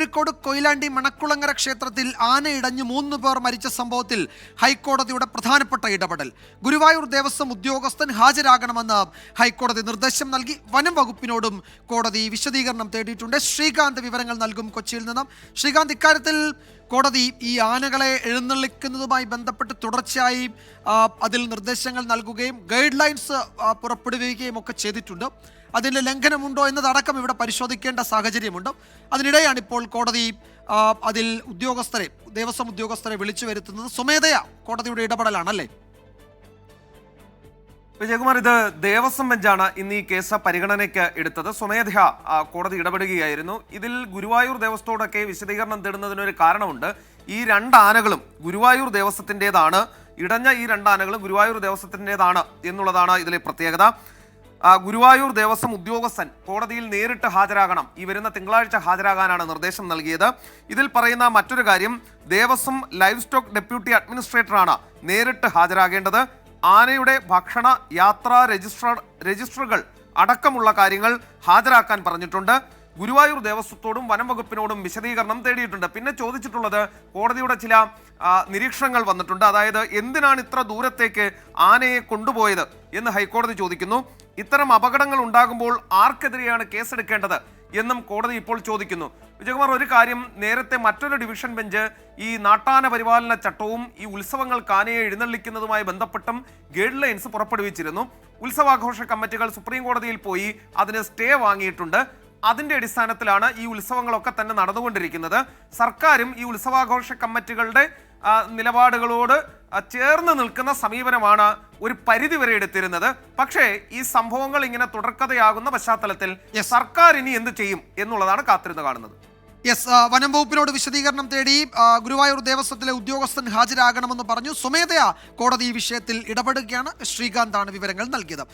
കോഴിക്കോട് കൊയിലാണ്ടി മണക്കുളങ്ങര ക്ഷേത്രത്തിൽ ആനയിടഞ്ഞ് മൂന്ന് പേർ മരിച്ച സംഭവത്തിൽ ഹൈക്കോടതിയുടെ പ്രധാനപ്പെട്ട ഇടപെടൽ. ഗുരുവായൂർ ദേവസ്വം ഉദ്യോഗസ്ഥൻ ഹാജരാകണമെന്ന് ഹൈക്കോടതി നിർദ്ദേശം നൽകി. വനം വകുപ്പിനോടും കോടതി വിശദീകരണം തേടിയിട്ടുണ്ട്. ശ്രീകാന്ത് വിവരങ്ങൾ നൽകും കൊച്ചിയിൽ നിന്നും. ശ്രീകാന്ത് ഇക്കാര്യത്തിൽ കോടതി ഈ ആനകളെ എഴുന്നള്ളിക്കുന്നതുമായി ബന്ധപ്പെട്ട് തുടർച്ചയായി അതിൽ നിർദ്ദേശങ്ങൾ നൽകുകയും ഗൈഡ് ലൈൻസ് പുറപ്പെടുവിക്കുകയും ഒക്കെ ചെയ്തിട്ടുണ്ട്. അതിന്റെ ലംഘനമുണ്ടോ എന്നതടക്കം ഇവിടെ പരിശോധിക്കേണ്ട സാഹചര്യമുണ്ട്. അതിനിടെയാണ് ഇപ്പോൾ കോടതി അതിൽ ഉദ്യോഗസ്ഥരെ ദേവസ്വം ഉദ്യോഗസ്ഥരെ വിളിച്ചു വരുത്തുന്നത് സ്വമേധയാ കോടതിയുടെ ഇടപെടലാണല്ലേ? വിജയകുമാർ ഇത് ദേവസ്വം ബെഞ്ചാണ് ഇന്ന് ഈ കേസ് പരിഗണനയ്ക്ക് എടുത്തത്. സ്വമേധ കോടതി ഇടപെടുകയായിരുന്നു. ഇതിൽ ഗുരുവായൂർ ദേവസ്വത്തോടൊക്കെ വിശദീകരണം തേടുന്നതിനൊരു കാരണമുണ്ട്. ഈ രണ്ട് ആനകളും ഗുരുവായൂർ ദേവസ്വത്തിന്റെതാണ്. ഇടഞ്ഞ ഈ രണ്ട് ആനകളും ഗുരുവായൂർ ദേവസ്വത്തിന്റെതാണ് എന്നുള്ളതാണ് ഇതിലെ പ്രത്യേകത. ഗുരുവായൂർ ദേവസ്വം ഉദ്യോഗസ്ഥൻ കോടതിയിൽ നേരിട്ട് ഹാജരാകണം. ഈ വരുന്ന തിങ്കളാഴ്ച ഹാജരാകാനാണ് നിർദ്ദേശം നൽകിയത്. ഇതിൽ പറയുന്ന മറ്റൊരു കാര്യം ദേവസ്വം ലൈവ് സ്റ്റോക്ക് ഡെപ്യൂട്ടി അഡ്മിനിസ്ട്രേറ്ററാണ് നേരിട്ട് ഹാജരാകേണ്ടത്. ആനയുടെ ഭക്ഷണ യാത്രാ രജിസ്റ്റർ രജിസ്റ്ററുകൾ അടക്കമുള്ള കാര്യങ്ങൾ ഹാജരാക്കാൻ പറഞ്ഞിട്ടുണ്ട്. ഗുരുവായൂർ ദേവസ്വത്തോടും വനം വകുപ്പിനോടും വിശദീകരണം തേടിയിട്ടുണ്ട്. പിന്നെ ചോദിച്ചിട്ടുള്ളത് കോടതിയുടെ ചില നിരീക്ഷണങ്ങൾ വന്നിട്ടുണ്ട്. അതായത് എന്തിനാണ് ഇത്ര ദൂരത്തേക്ക് ആനയെ കൊണ്ടുപോയത് എന്ന് ഹൈക്കോടതി ചോദിക്കുന്നു. ഇത്തരം അപകടങ്ങൾ ഉണ്ടാകുമ്പോൾ ആർക്കെതിരെയാണ് കേസെടുക്കേണ്ടത് എന്നും കോടതി ഇപ്പോൾ ചോദിക്കുന്നു. വിജയകുമാർ ഒരു കാര്യം നേരത്തെ മറ്റൊരു ഡിവിഷൻ ബെഞ്ച് ഈ നാട്ടാന പരിപാലന ചട്ടവും ഈ ഉത്സവങ്ങൾ കാനയെ എഴുന്നള്ളിക്കുന്നതുമായി ബന്ധപ്പെട്ടും ഗൈഡ് ലൈൻസ് പുറപ്പെടുവിച്ചിരുന്നു. ഉത്സവാഘോഷ കമ്മിറ്റികൾ സുപ്രീം കോടതിയിൽ പോയി അതിന് സ്റ്റേ വാങ്ങിയിട്ടുണ്ട്. അതിന്റെ അടിസ്ഥാനത്തിലാണ് ഈ ഉത്സവങ്ങളൊക്കെ തന്നെ നടന്നുകൊണ്ടിരിക്കുന്നത്. സർക്കാരും ഈ ഉത്സവാഘോഷ കമ്മിറ്റികളുടെ നിലപാടുകളോട് ചേർന്ന് നിൽക്കുന്ന സമീപനമാണ് ഒരു പരിധി വരെ എടുത്തിരുന്നത്. പക്ഷേ ഈ സംഭവങ്ങൾ ഇങ്ങനെ തുടർക്കഥയാകുന്ന പശ്ചാത്തലത്തിൽ സർക്കാർ ഇനി എന്ത് ചെയ്യും എന്നുള്ളതാണ് കാത്തിരുന്ന് കാണുന്നത്. യെസ് വനം വകുപ്പിനോട് വിശദീകരണം തേടി ഗുരുവായൂർ ദേവസ്വത്തിലെ ഉദ്യോഗസ്ഥൻ ഹാജരാകണമെന്ന് പറഞ്ഞു. സ്വമേധയാ കോടതി ഈ വിഷയത്തിൽ ഇടപെടുകയാണ്. ശ്രീകാന്താണ് വിവരങ്ങൾ നൽകിയത്.